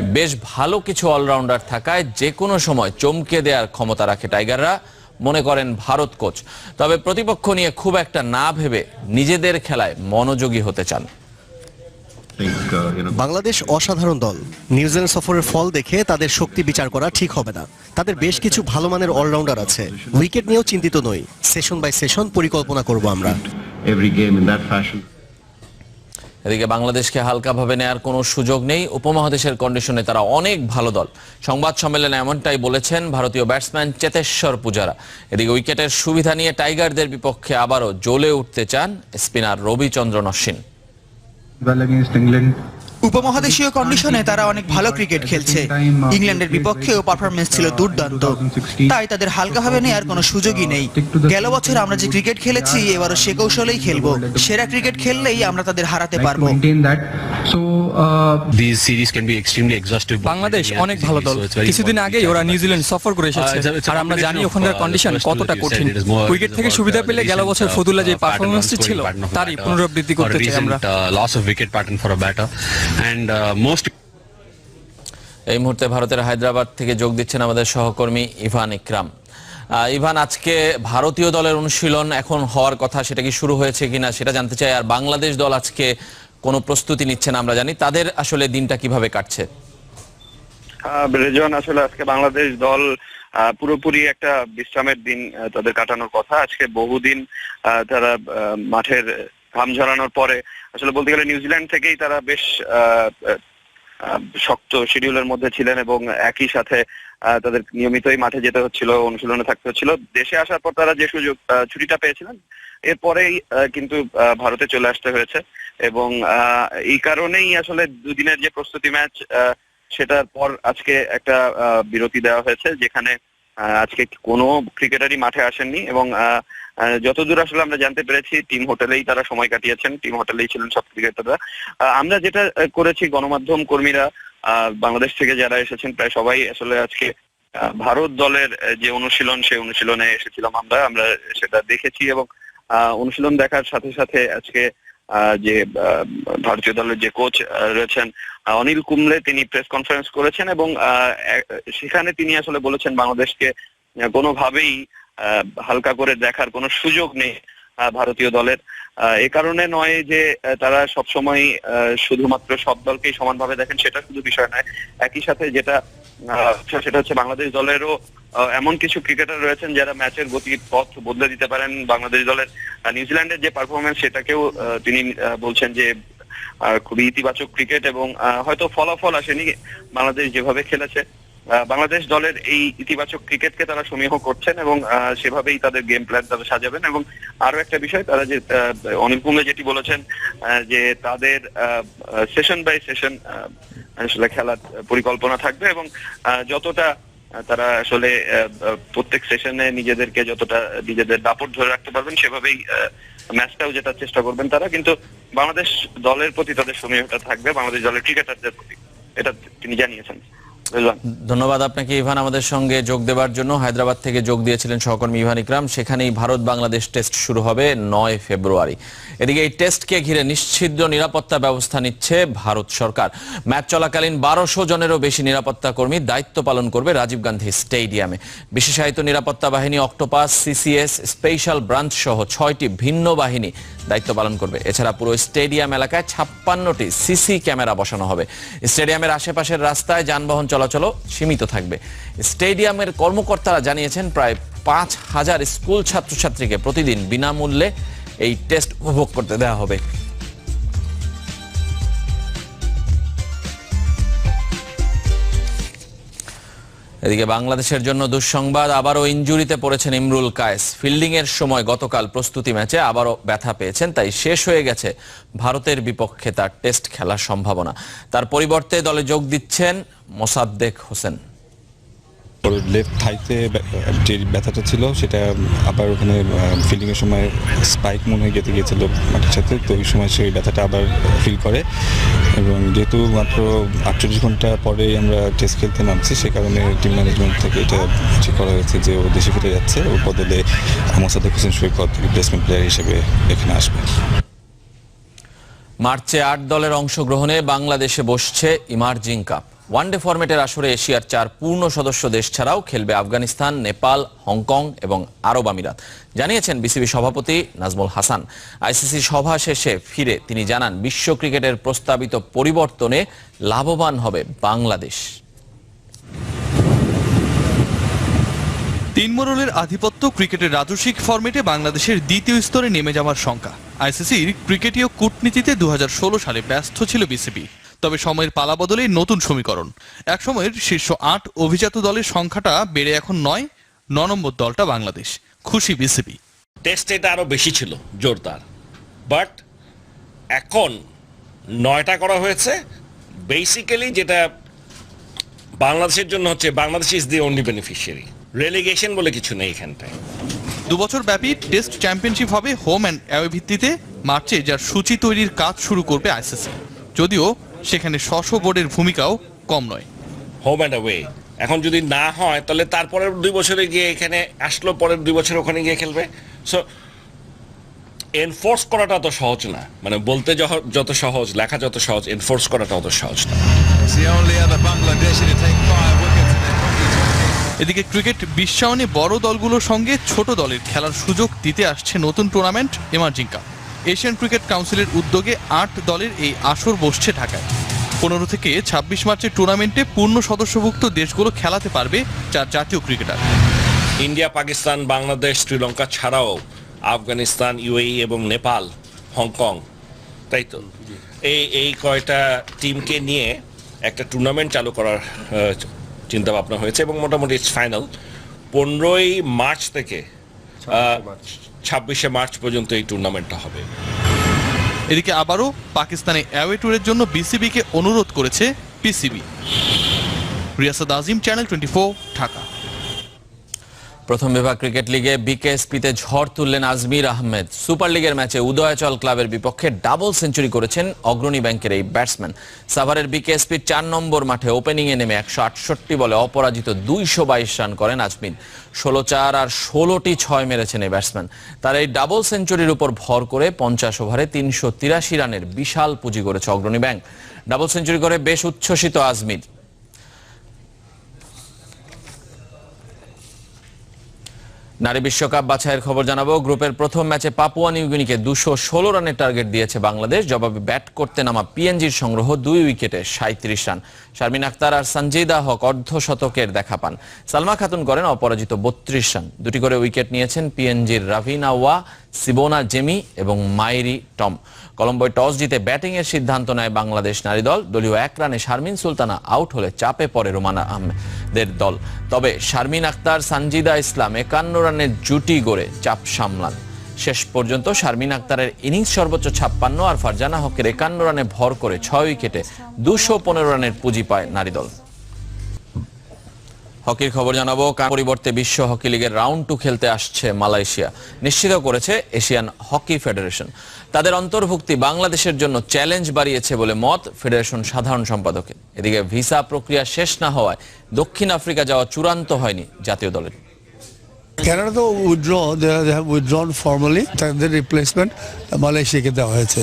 বেশ ভালো কিছু অলরাউন্ডার থাকায় যে কোনো সময় চমকে দেওয়ার ক্ষমতা রাখে টাইগাররা মনে করেন ভারত কোচ। তবে প্রতিপক্ষ নিয়ে খুব একটা না ভেবে নিজেদের খেলায় মনোযোগী হতে চান। বাংলাদেশ অসাধারণ দল। নিউজিল্যান্ড সফরের ফল দেখে তাদের শক্তি বিচার করা ঠিক হবে না। তাদের বেশ কিছু ভালো মানের অলরাউন্ডার আছে। উইকেট নিয়েও চিন্তিত নই। সেশন বাই সেশন পরিকল্পনা করব আমরা। এদিকে বাংলাদেশকে হালকাভাবে নেয়ার কোনো সুযোগ নেই। উপমহাদেশের কন্ডিশনে তারা অনেক ভালো দল। সংবাদ সম্মেলনে এমনটাই বলেছেন ভারতীয় ব্যাটসম্যান চেতেশ্বর পূজারা। এদিকে উইকেটের সুবিধা নিয়ে টাইগারদের বিপক্ষে আবারও জ্বলে উঠতে চান স্পিনার রবিচন্দ্রন অশ্বিন. উপমহাদেশীয় কন্ডিশনে তারা অনেক ভালো ক্রিকেট খেলছে। ইংল্যান্ডের বিপক্ষেও পারফরমেন্স ছিল দুর্দান্ত। তাই তাদের হালকাভাবে নেওয়ার কোনো সুযোগই নেই। গেল বছর আমরা যে ক্রিকেট খেলেছি, এবারও সে কৌশলেই খেলব। সেরা ক্রিকেট খেললেই আমরা তাদের হারাতে পারব। Maintain that. So uh, these series can be extremely exhaustive. Bangladesh অনেক ভালো দল কিছুদিন আগেই ওরা. নিউজিল্যান্ড সফর করে এসেছে Uh, আর আমরা জানি ওখানকার uh, কন্ডিশন কতটা কঠিন উইকেট থেকে সুবিধা পেলে গেল বছর uh, ফতুল্লা যে uh, ছিল তারই পুনরাবৃত্তি করতে চাই আমরা uh, loss of wicket pattern for a batter and uh, most এই মুহূর্তে ভারতের হায়দ্রাবাদ থেকে যোগ দিচ্ছেন আমাদের সহকর্মী ইভান ইকরাম আহ, ইভান আজকে ভারতীয় দলের অনুশীলন এখন হওয়ার কথা সেটা কি শুরু হয়েছে কিনা সেটা জানতে চাই আর বাংলাদেশ দল আজকে কোনো প্রস্তুতি নিচ্ছেন আমরা জানি। তাদের আসলে দিনটা কীভাবে কাটছে? রেজওয়ান, আসলে আজকে বাংলাদেশ দল পুরোপুরি একটা বিশ্রামের দিন তাদের কাটানোর কথা। আজকে বহুদিন তারা মাঠের ঘাম ঝরানোর পরে, আসলে বলতে গেলে নিউজিল্যান্ড থেকেই তারা বেশ শক্ত শিডিউলের মধ্যে ছিলেন এবং একই সাথে তাদের নিয়মিতই মাঠে যেতে হচ্ছিল, অনুশীলনে থাকতে হচ্ছিল। দেশে আসার পর তারা যে সুযোগ ছুটিটা পেয়েছিলেন এরপরেই কিন্তু ভারতে চলে আসতে হয়েছে। এবং এই কারণেই আসলে দুদিনের যে প্রস্তুতি ম্যাচ সেটার পর আজকে একটা বিরতি দেওয়া হয়েছে, যেখানে আজকে কোনো ক্রিকেটারই মাঠে আসেননি। এবং যতদূর আসলে আমরা জানতে পেরেছি, টিম হোটেলেই তারা সময় কাটিয়েছেন, টিম হোটেলেই ছিলেন সব ক্রিকেটাররা। আমরা যেটা করেছি, গণমাধ্যম কর্মীরা বাংলাদেশ থেকে যারা এসেছেন, প্রায় সবাই আসলে আজকে ভারত দলের যে অনুশীলন, সেই অনুশীলনে এসেছিলাম আমরা। আমরা সেটা দেখেছি এবং অনুশীলন দেখার সাথে সাথে আজকে যে ভারতীয় দলের যে কোচ রয়েছেন অনিল কুমলে তিনি প্রেস কনফারেন্স করেছেন এবং সেখানে তিনি আসলে বলেছেন বাংলাদেশকে কোনোভাবেই হালকা করে দেখার কোনো সুযোগ নেই ভারতীয় দলের। এ কারণে নয় যে তারা সবসময় শুধুমাত্র সব দলকেই সমানভাবে দেখেন, সেটা শুধু বিষয় নয়। একই সাথে যেটা সেটা হচ্ছে বাংলাদেশ দলেরও এমন কিছু ক্রিকেটার রয়েছেন যারা ম্যাচের গতির পথ বদলে দিতে পারেন বাংলাদেশ দলের নিউজিল্যান্ডের যে পারফরমেন্স সেটাকেও তিনি বলছেন যে খুবই ইতিবাচক ক্রিকেট এবং হয়তো ফলাফল আসেনি বাংলাদেশ যেভাবে খেলেছে। বাংলাদেশ দলের এই ইতিবাচক ক্রিকেটকে তারা সমীহ করছেন এবং সেভাবেই তাদের গেম প্ল্যান তারা সাজাবেন এবং আরও একটা বিষয়, তারা যে অনিল কুম্বলে যেটি বলেছেন যে তাদের সেশন বাই সেশন আসলে খেলার পরিকল্পনা থাকবে এবং যতটা তারা আসলে প্রত্যেক সেশনে নিজেদেরকে যতটা, নিজেদের দাপট ধরে রাখতে পারবেন, সেভাবেই ম্যাচটাও জেতার চেষ্টা করবেন তারা কিন্তু বাংলাদেশ দলের প্রতি তাদের সমীহটা থাকবে, বাংলাদেশ দলের ক্রিকেটারদের প্রতি এটা তিনি জানিয়েছেন। ধন্যবাদ আপনাকে ইভান আমাদের সঙ্গে যোগ দেওয়ার জন্য। হায়দ্রাবাদ থেকে যোগ দিয়েছিলেন সহকর্মী ইভান ইকরাম। সেখানেই ভারত বাংলাদেশ টেস্ট শুরু হবে নয় ফেব্রুয়ারি। এদিকে এই টেস্টকে ঘিরে নিশ্ছিদ্র নিরাপত্তা ব্যবস্থা নিচ্ছে ভারত সরকার। ম্যাচ চলাকালীন বারোশো জনেরও বেশি নিরাপত্তা কর্মী দায়িত্ব পালন করবে রাজীব গান্ধী স্টেডিয়ামে। বিশেষায়িত নিরাপত্তা বাহিনী অক্টোপাস, সিসিএস, স্পেশাল ব্রাঞ্চ সহ ছয়টি ভিন্ন বাহিনী দায়িত্ব পালন করবে। এছাড়া পুরো স্টেডিয়াম এলাকায় ছাপ্পান্নটি সিসি ক্যামেরা বসানো হবে। স্টেডিয়ামের আশেপাশের রাস্তায় যানবাহন চলাচলও সীমিত থাকবে। স্টেডিয়ামের কর্মকর্তারা জানিয়েছেন, প্রায় পাঁচ হাজার স্কুল ছাত্রছাত্রীকে প্রতিদিন বিনামূল্যে এই টেস্ট উপভোগ করতে দেওয়া হবে। এদিকে বাংলাদেশের জন্য দুঃসংবাদ, আবারও ইঞ্জুরিতে পড়েছেন ইমরুল কায়েস। ফিল্ডিং এর সময় গতকাল প্রস্তুতি ম্যাচে আবারও ব্যথা পেয়েছেন, তাই শেষ হয়ে গেছে ভারতের বিপক্ষে তার টেস্ট খেলার সম্ভাবনা। তার পরিবর্তে দলে যোগ দিচ্ছেন মোসাদ্দেক হোসেন। ওর লেফট থাইতে যে ব্যথাটা ছিল, সেটা আবার ওখানে ফিল্ডিংয়ের সময় স্পাইক মনে হয়ে গেতে গিয়েছিল মাটির সাথে তো ওই সময় সেই ব্যথাটা আবার ফিল করে। এবং যেহেতু মাত্র আটচল্লিশ ঘণ্টা পরে আমরা টেস্ট খেলতে নামছি, সে কারণে টিম ম্যানেজমেন্ট থেকে এটা ঠিক করা হয়েছে যে ও দেশে ফিরে যাচ্ছে। ওর বদলে মোসাদ্দেক হোসেন সৈকত রিপ্লেসমেন্ট প্লেয়ার হিসেবে এখানে আসবে। মার্চে আট দলের অংশগ্রহণে বাংলাদেশে বসছে ইমার্জিং কাপ। ওয়ানডে ফরম্যাটের আসরে এশিয়ার চার পূর্ণ সদস্য দেশ ছাড়াও খেলবে আফগানিস্তান, নেপাল, হংকং এবং আরব আমিরাত। জানিয়েছেন বিসিবি সভাপতি নাজমুল হাসান। আইসিসি সভা শেষে ফিরে তিনি জানান, বিশ্ব ক্রিকেটের প্রস্তাবিত পরিবর্তনে লাভবান হবে বাংলাদেশ। তিন মোড়লের আধিপত্য ক্রিকেটের রাজস্বিক ফরম্যাটে বাংলাদেশের দ্বিতীয় স্তরে নেমে যাওয়ার শঙ্কা। আইসিসির ক্রিকেটীয় কূটনীতিতে দু হাজার ষোলো সালে ব্যস্ত ছিল বিসিবি। তবে সময়ের পালা বদলে নতুন সমীকরণ। এক সময়ের শীর্ষ আট অভিজাত দলের সংখ্যাটা বেড়ে এখন নয় ন নম্বর দলটা বাংলাদেশ। খুশি বিসিবি। টেস্ট এটা আরও বেশি ছিল জোরদার। বাট এখন নয়টা করা হয়েছে। বেসিক্যালি যেটা বাংলাদেশের জন্য হচ্ছে Bangladesh is the only beneficiary relegation বলে কিছু নেই এখানটায়। দুবছর ব্যাপী টেস্ট চ্যাম্পিয়নশিপ হবে হোম অ্যান্ড অ্যাওয়ে ভিত্তিতে। মার্চে যার সূচি তৈরির কাজ শুরু করবে আইসিসি যদিও সেখানে স্ব বোর্ডের ভূমিকাও কম নয়। হোম অ্যান্ড অ্যাওয়ে এখন যদি না হয় তাহলে তারপরের দুই বছরে গিয়ে এখানে আসলো পরের দুই বছর ওখানে গিয়ে খেলবে। সো এনফোর্স করাটা অত সহজ না। মানে বলতে যত সহজ লেখা যত সহজ এনফোর্স করাটা অত সহজ না। এদিকে ক্রিকেট বিশ্বায়নে বড় দলগুলোর সঙ্গে ছোট দলের খেলার সুযোগ দিতে আসছে নতুন tournament emerging cup Asian cricket কাউন্সিলের উদ্যোগে আট দলের এই আসর বসছে ঢাকায়। পনেরো থেকে ছাব্বিশ মার্চের টুর্নামেন্টে পূর্ণ সদস্যভুক্ত দেশগুলো খেলাতে পারবে চার জাতীয় ক্রিকেটার। ইন্ডিয়া পাকিস্তান বাংলাদেশ শ্রীলঙ্কা ছাড়াও আফগানিস্তান ইউএই এবং নেপাল হংকং। তাই তো? এই এই কয়টা টিমকে নিয়ে একটা টুর্নামেন্ট চালু করার চিন্তা ভাবনা হয়েছে এবং মোটামুটি ফাইনাল পনেরোই মার্চ থেকে ছাব্বিশে মার্চ পর্যন্ত এই টুর্নামেন্টটা হবে। এদিকে আবারও পাকিস্তানে অ্যাওয়ে ট্যুরের জন্য বিসিবিকে অনুরোধ করেছে PCB Riasad Azim channel twenty Dhaka. প্রথম বিভাগ ক্রিকেট লিগে বিকেএসপিতে ঝড় তুললেন আজমির আহমেদ। সুপার লিগের ম্যাচে উদয়াচল ক্লাবের বিপক্ষে ডাবল সেঞ্চুরি করেছেন অগ্রণী ব্যাংকের এই ব্যাটসম্যান। সাভারের বিকেএসপির চার নম্বর মাঠে ওপেনিংয়ে নেমে একশো আটষট্টি বলে অপরাজিত দুইশো বাইশ রান করেন আজমির। ষোলো চার আর ষোলোটি ছয় মেরেছেন এই ব্যাটসম্যান। তার এই ডাবল সেঞ্চুরির উপর ভর করে পঞ্চাশ ওভারে তিনশো তিরাশি রানের বিশাল পুঁজি করেছে অগ্রণী ব্যাংক। ডাবল সেঞ্চুরি করে বেশ উচ্ছ্বসিত আজমির। নারী বিশ্বকাপ বাছাইয়ের খবর জানাব। গ্রুপের প্রথম ম্যাচে পাপুয়া নিউগিনিকে দুশো ষোলো রানের টার্গেট দিয়েছে বাংলাদেশ। জবাবে ব্যাট করতে নামা পিএনজির সংগ্রহ দুই উইকেটে সাঁত্রিশ রান। শারমিন আক্তার আর সঞ্জিদা হক অর্ধ শতকের দেখা পান। সালমা খাতুন করেন অপরাজিত বত্রিশ রান। দুটি করে উইকেট নিয়েছেন পিএনজির রাভিনা ওয়া, সিবোনা জেমি এবং মাইরি টম। কলম্বোয় টস জিতে ব্যাটিং এর সিদ্ধান্ত নেয় বাংলাদেশ নারী দল। দলীয় এক রানে শারমিন সুলতানা আউট হলে চাপে পড়ে রোমানা আহমেদের দল। তবে শারমিন আক্তার, সানজিদা ইসলাম একান্ন রানের জুটি গড়ে চাপ সামলান। শেষ পর্যন্ত শারমিন আক্তারের ইনিংস সর্বোচ্চ ছাপ্পান্ন আর ফারজানা হকের একান্ন রানে ভর করে ছয় উইকেটে দুশো পনেরো রানের পুঁজি পায় নারী দল হকির খবর জানাব পরিবর্তে বিশ্ব হকি লিগের রাউন্ড টু খেলতে আসছে মালয়েশিয়া। নিশ্চিত করেছে এশিয়ান হকি ফেডারেশন। তাদের অন্তর্ভুক্তি বাংলাদেশের জন্য চ্যালেঞ্জ বাড়িয়েছে বলে মত ফেডারেশন সাধারণ সম্পাদকের। এদিকে ভিসা প্রক্রিয়া শেষ না হওয়ায় দক্ষিণ আফ্রিকা যাওয়া চূড়ান্ত হয়নি জাতীয় দলের। কানাডা তো উইথড্র উইথড্রন ফর্মালি তাদের রিপ্লেসমেন্ট মালয়েশিয়াকে দেওয়া হয়েছে।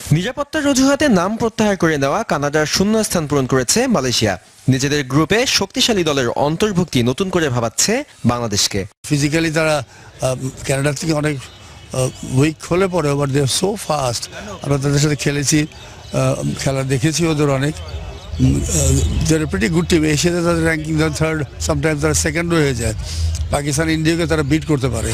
নিরাপত্তার অজুহাতে নাম প্রত্যাহার করে নেওয়া কানাডার শূন্যস্থান পূরণ করেছে মালয়েশিয়া। নিজেদের গ্রুপে শক্তিশালী দলের অন্তর্ভুক্তি নতুন করে ভাবাচ্ছে বাংলাদেশকে। ফিজিক্যালি তারা কানাডার থেকে অনেক উইক হলে পরে বাট দে সো ফাস্ট আমরা তাদের সাথে খেলেছি খেলা দেখেছি ওদের অনেক। দেয়ার প্রিটি গুড টিম এশিয়াতে তাদের র্যাঙ্কিং ধর থার্ড সামটাইমস তারা সেকেন্ড হয়ে যায়। পাকিস্তান ইন্ডিয়াকে তারা বিট করতে পারে।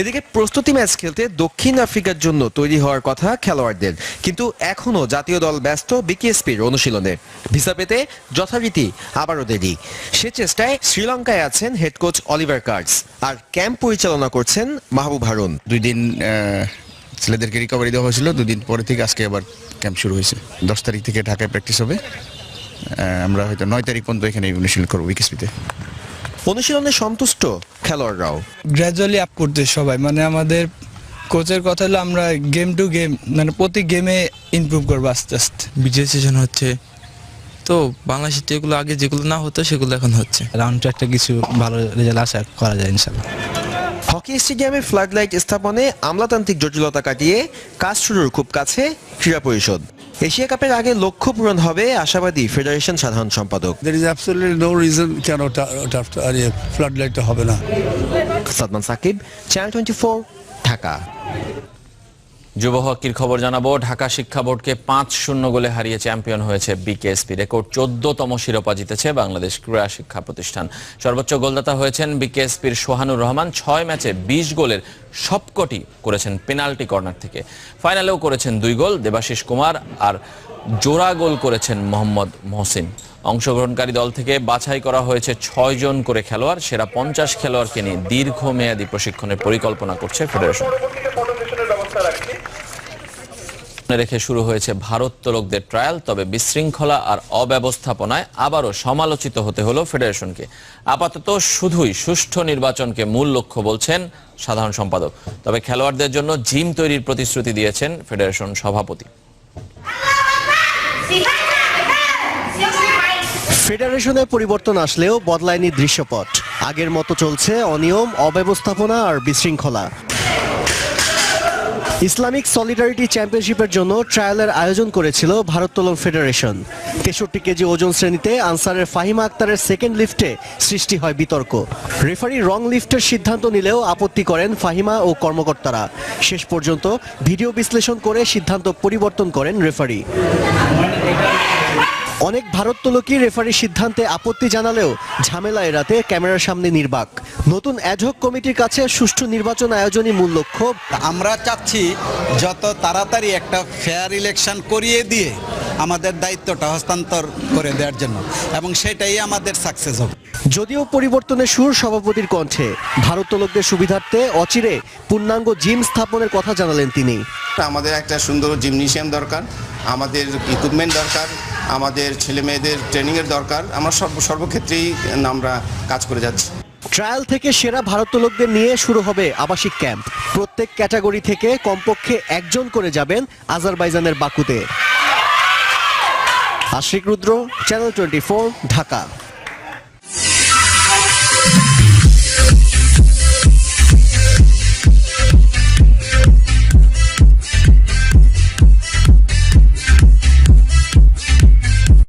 এদিকে প্রস্তুতি ম্যাচ খেলতে দক্ষিণ আফ্রিকার জন্য তৈরি হওয়ার কথা খেলোয়াড়দের। কিন্তু এখনও জাতীয় দল ব্যস্ত বিকেএসপির অনুশীলনে। ভিসা পেতে যথারীতি আবারও দেরি। সে চেষ্টায় শ্রীলঙ্কায় আছেন হেড কোচ অলিভার কার্ডস আর ক্যাম্প পরিচালনা করছেন মাহবুব হারুন। দুই দিন ছেলেদেরকে রিকভারি দেওয়া হয়েছিল। দুদিন পরে থেকে আজকে আবার ক্যাম্প শুরু হয়েছে। দশ তারিখ থেকে ঢাকায় প্র্যাকটিস হবে। আহ, আমরা হয়তো নয় তারিখ পর্যন্ত এখানে অনুশীলন করব উইকেসপিতে অনুশীলনে সন্তুষ্ট খেলোয়াড়রাও? গ্র্যাজুয়ালি আপ করতে সবাই। মানে আমাদের কোচের কথা হলো আমরা গেম টু গেম মানে প্রতি গেমে ইমপ্রুভ করব আস্তে আস্তে। বিজয় সেশন হচ্ছে। তো বাংলাদেশের যেগুলো আগে যেগুলো না হতো সেগুলো এখন হচ্ছে। রাউন্ড একটা কিছু ভালো রেজাল্ট আশা করা যায় ইনশাল্লাহ হকি স্টেডিয়ামে ফ্লাড লাইট স্থাপনে আমলাতান্ত্রিক জটিলতা কাটিয়ে কাজ শুরুর খুব কাছে ক্রীড়া পরিষদ। এশিয়া কাপের আগে লক্ষ্য পূরণ হবে আশাবাদী ফেডারেশন সাধারণ সম্পাদক। There is absolutely no reason কেন ফ্লাড হবে না। Sadman Sakib channel twenty Dhaka. যুব হকির খবর জানাব। ঢাকা শিক্ষা বোর্ডকে পাঁচ শূন্য গোলে হারিয়ে চ্যাম্পিয়ন হয়েছে বিকেএসপি। রেকর্ড চোদ্দতম শিরোপা জিতেছে বাংলাদেশ ক্রীড়া শিক্ষা প্রতিষ্ঠান। সর্বোচ্চ গোলদাতা হয়েছেন বিকেএসপির সোহানুর রহমান। ছয় ম্যাচে বিশ গোলের সবকটি করেছেন পেনাল্টি কর্নার থেকে। ফাইনালেও করেছেন দুই গোল, দেবাশিস কুমার আর জোড়া গোল করেছেন মোহাম্মদ মহসিন। অংশগ্রহণকারী দল থেকে বাছাই করা হয়েছে ছয় জন করে খেলোয়াড়। সেরা পঞ্চাশ খেলোয়াড়কে নিয়ে দীর্ঘমেয়াদী প্রশিক্ষণের পরিকল্পনা করছে ফেডারেশন। রেখে শুরু হয়েছে ভারোত্তোলকদের ট্রায়াল তবে বিশৃঙ্খলা আর অব্যবস্থাপনায় আবারও সমালোচিত হতে হলো ফেডারেশনকে। আপাতত শুধুই সুষ্ঠু নির্বাচনকে মূল লক্ষ্য বলছেন সাধারণ সম্পাদক। তবে খেলোয়াড়দের জন্য জিম তৈরির প্রতিশ্রুতি দিয়েছেন ফেডারেশন সভাপতি। ফেডারেশনে পরিবর্তন আসলেও বদলায়নি দৃশ্যপট। আগের মতো চলছে অনিয়ম, অব্যবস্থাপনা আর বিশৃঙ্খলা। ইসলামিক সলিডারিটি চ্যাম্পিয়নশিপের জন্য ট্রায়ালের আয়োজন করেছিল ভারোত্তোলন ফেডারেশন তেষট্টি কেজি ওজন শ্রেণীতে আনসারের ফাহিমা আক্তারের সেকেন্ড লিফটে সৃষ্টি হয় বিতর্ক। রেফারি রং লিফটের সিদ্ধান্ত নিলেও আপত্তি করেন ফাহিমা ও কর্মকর্তারা। শেষ পর্যন্ত ভিডিও বিশ্লেষণ করে সিদ্ধান্ত পরিবর্তন করেন রেফারি অনেক ভারোত্তোলকই রেফারির সিদ্ধান্তে আপত্তি জানালেও ঝামেলা এড়াতে ক্যামেরার সামনে নির্বাক। নতুন অ্যাডহক কমিটির কাছে সুষ্ঠু নির্বাচন আয়োজনই মূল লক্ষ্য। আমরা চাচ্ছি যত তাড়াতাড়ি একটা ফেয়ার ইলেকশন করিয়ে দিয়ে আমাদের দায়িত্বটা হস্তান্তর করে দেওয়ার জন্য এবং সেটাই আমাদের সাকসেস হবে। যদিও পরিবর্তনের সুর সভাপতির কণ্ঠে ভারোত্তোলকদের সুবিধার্থে অচিরে পূর্ণাঙ্গ জিম স্থাপনের কথা জানালেন তিনি। আমাদের একটা সুন্দর জিমনেশিয়াম দরকার আমাদের ইকুইপমেন্ট দরকার আমাদের ছেলে মেয়েদের ট্রেনিংয়ের দরকার। আমরা সর্ব সর্বক্ষেত্রেই আমরা কাজ করে যাচ্ছি। ট্রায়াল থেকে সেরা ভারোত্তোলকদের নিয়ে শুরু হবে আবাসিক ক্যাম্প। প্রত্যেক ক্যাটাগরি থেকে কমপক্ষে একজন করে যাবেন আজারবাইজানের বাকুতে। Ashik Rudra channel twenty Dhaka.